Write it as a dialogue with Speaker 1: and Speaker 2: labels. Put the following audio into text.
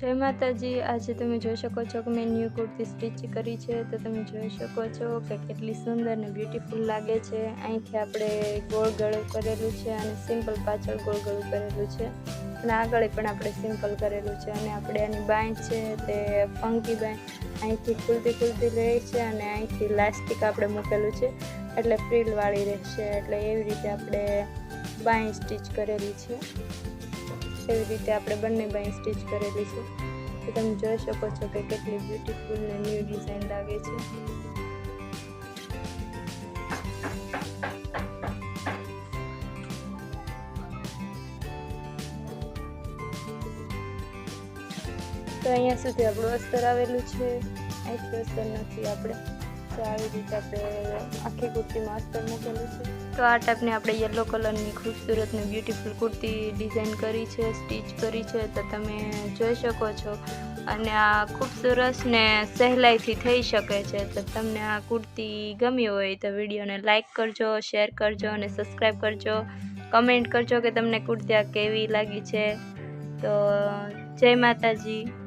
Speaker 1: જય માતાજી, આજે તમે જોઈ શકો છો કે મેં ન્યૂ કુર્તી સ્ટિચ કરી છે, તો તમે જોઈ શકો છો કે કેટલી સુંદર અને બ્યુટીફુલ લાગે છે. અહીંથી આપણે ગોળ ગળું કરેલું છે અને સિમ્પલ પાછળ ગોળ ગળું કરેલું છે. અને આગળ પણ આપણે સિમ્પલ કરેલું છે અને આપણે એની બાંય છે તે ફંકી બાંય અહીંથી ખુલતી ખુલતી રહે છે અને અહીંથી લાસ્ટિક આપણે મૂકેલું છે. એટલે ફ્રીલવાળી રહેશે, એટલે એવી રીતે આપણે બાંય સ્ટિચ કરેલી છે. એવી રીતે આપણે બંને બાઈ સ્ટિચ કરેલી છે. તો તમે જોઈ શકો છો કે કેટલી બ્યુટીફુલ ને ન્યૂ ડિઝાઇન લાગે છે. તો અહીંયા સુધી આપણું અસ્તર આવેલું છે. અહીંથી અસ્તર નથી આપણે. તો આવી રીતે આપણે આખી કુર્તીમાં અસ્તર મૂકેલું છે. તો આ ટાઈપની આપણે યલો કલરની ખૂબસૂરત ને બ્યુટીફુલ કુર્તી ડિઝાઇન કરી છે, સ્ટીચ કરી છે, તો તમે જોઈ શકો છો. અને આ ખૂબસૂરત ને સહેલાઈથી થઈ શકે છે. તો તમને આ કુર્તી ગમી હોય તો વિડીયોને લાઈક કરજો, શેર કરજો અને સબસ્ક્રાઈબ કરજો. કમેન્ટ કરજો કે તમને કુર્તી આ કેવી લાગી છે. તો જય માતાજી.